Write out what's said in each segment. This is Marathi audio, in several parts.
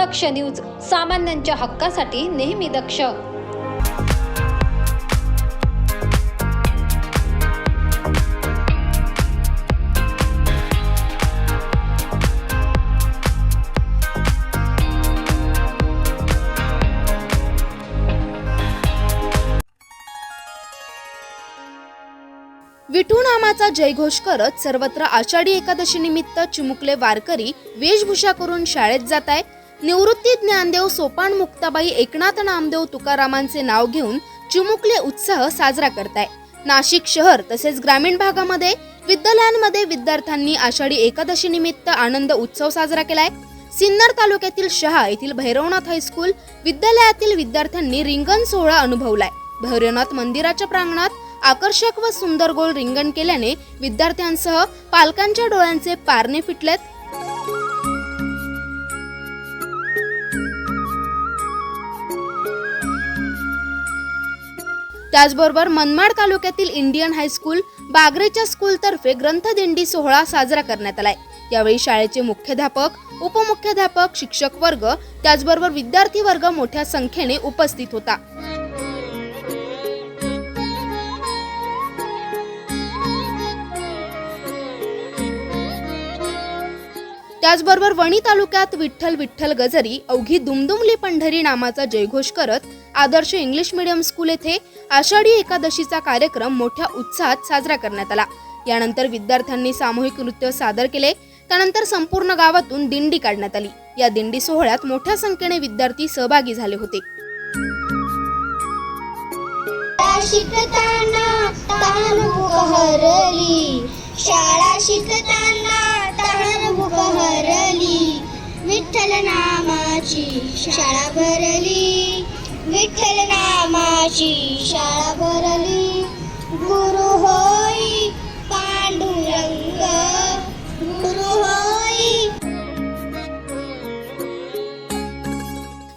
दक्ष न्यूज सामान्यांच्या हक्कासाठी नेहमी दक्ष. विठू नामाचा जयघोष करत सर्वत्र आषाढी एकादशी निमित्त चिमुकले वारकरी वेशभूषा करून शाळेत जात आहेत. निवृत्ती ज्ञानदेव सोपान मुक्ताबाई एकनाथ नामदेव तुकारामांचे नाव घेऊन चिमुकले उत्साह साजरा करताय. नाशिक शहर तसेच ग्रामीण भागामध्ये विद्यालयांमध्ये विद्यार्थ्यांनी आषाढी एकादशी निमित्त आनंद उत्सव साजरा केलाय. सिन्नर तालुक्यातील शहा येथील भैरवनाथ हायस्कूल विद्यालयातील विद्यार्थ्यांनी रिंगण सोहळा अनुभवलाय. भैरवनाथ मंदिराच्या प्रांगणात आकर्षक व सुंदर गोल रिंगण केल्याने विद्यार्थ्यांसह पालकांच्या डोळ्यांचे पारणे फिटलेत. त्याचबरोबर मनमाड तालुक्यातील इंडियन हायस्कूल बागरेच्या स्कूलतर्फे ग्रंथदिंडी सोहळा साजरा करण्यात आलाय. यावेळी शाळेचे मुख्याध्यापक उपमुख्याध्यापक शिक्षक वर्ग त्याचबरोबर विद्यार्थी वर्ग मोठ्या संख्येने उपस्थित होता. त्याचबरोबर वणी तालुक्यात विठ्ठल विठ्ठल गजरी अवघी दुमदुमली पंढरी नामाचा जयघोष करत आदर्श इंग्लिश मीडियम स्कूल येथे आषाढी एकादशीचा कार्यक्रम मोठ्या उत्साहात साजरा करण्यात आला. यानंतर विद्यार्थ्यांनी सामूहिक नृत्य सादर केले. त्यानंतर संपूर्ण गावातून दिंडी काढण्यात आली. या दिंडी सोहळ्यात मोठ्या संख्येने विद्यार्थी सहभागी झाले होते. शाळा शिकताना नामाची शाळा भरली. विठ्ठल नामाची शाळा भरली. गुरु होई पांडुरंग. गुरु होई.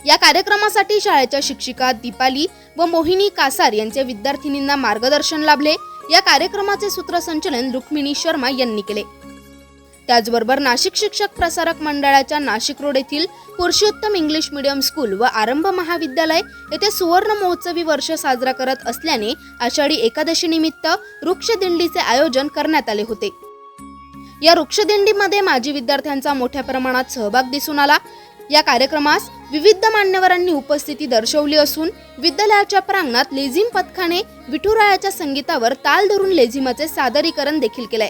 या कार्यक्रमासाठी शाळेच्या शिक्षिका दीपाली व मोहिनी कासार यांचे विद्यार्थिनींना मार्गदर्शन लाभले. या कार्यक्रमाचे सूत्रसंचलन रुक्मिणी शर्मा यांनी केले. त्याचबरोबर नाशिक शिक्षक प्रसारक मंडळाच्या नाशिक रोड येथील पुरुषोत्तम इंग्लिश मीडियम स्कूल व आरंभ महाविद्यालय येथे सुवर्ण महोत्सवी वर्ष साजरा करत असल्याने आषाढी एकादशी निमित्त वृक्षदिंडीचे आयोजन करण्यात आले होते. या वृक्षदिंडीमध्ये माजी विद्यार्थ्यांचा मोठ्या प्रमाणात सहभाग दिसून आला. या कार्यक्रमास विविध मान्यवरांनी उपस्थिती दर्शवली असून विद्यालयाच्या प्रांगणात लेझिम पथकाने विठुरायाच्या संगीतावर ताल धरून लेझिमाचे सादरीकरण देखील केलंय.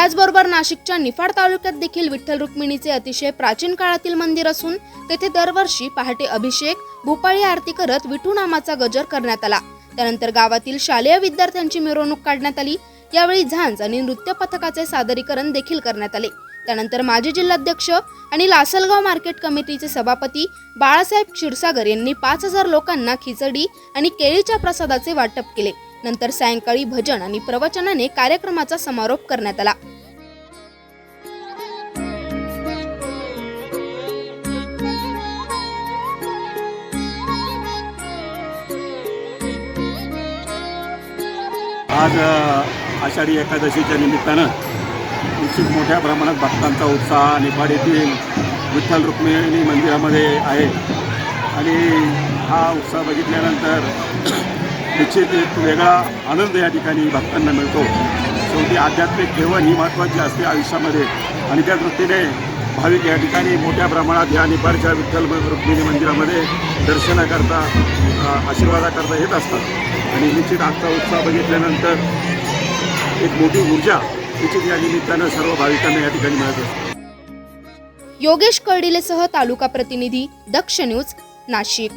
त्याचबरोबर नाशिकच्या निफाड तालुक्यात देखील विठ्ठल रुक्मिणीचे अतिशय प्राचीन काळातील मंदिर असून तेथे दरवर्षी पहाटे अभिषेक भूपाळी आरती करत विठू नामाचा गजर करण्यात आला. त्यानंतर गावातील शालेय विद्यार्थ्यांची मिरवणूक काढण्यात आली. यावेळी झांज आणि नृत्य पथकाचे सादरीकरण देखील करण्यात आले. त्यानंतर माजी जिल्हाध्यक्ष आणि लासलगाव मार्केट कमिटीचे सभापती बाळासाहेब क्षीरसागर यांनी पाच हजार लोकांना खिचडी आणि केळीच्या प्रसादाचे वाटप केले. नंतर सायंकाळी भजन आणि प्रवचनाने कार्यक्रमाचा समारोप करण्यात आला. आज आषाढी एकादशीच्या निमित्तानं निश्चित मोठ्या प्रमाणात भक्तांचा उत्साह निफाड येथील विठ्ठल रुक्मिणी मंदिरामध्ये आहे. आणि हा उत्साह बघितल्यानंतर निश्चित एक वेगळा आनंद या ठिकाणी भक्तांना मिळतो. शेवटी आध्यात्मिक ठेवण ही महत्त्वाची असते आयुष्यामध्ये. आणि त्या दृष्टीने भाविक या ठिकाणी मोठ्या प्रमाणात या निपाळच्या विठ्ठल रुक्मिणी मंदिरामध्ये दर्शनाकरता आशीर्वादाकरता येत असतात. आणि निश्चित आजचा उत्साह बघितल्यानंतर एक मोठी ऊर्जा निश्चित या निमित्तानं सर्व भाविकांना या ठिकाणी मिळत असते. योगेश कर्डिलेसह तालुका प्रतिनिधी दक्ष न्यूज नाशिक.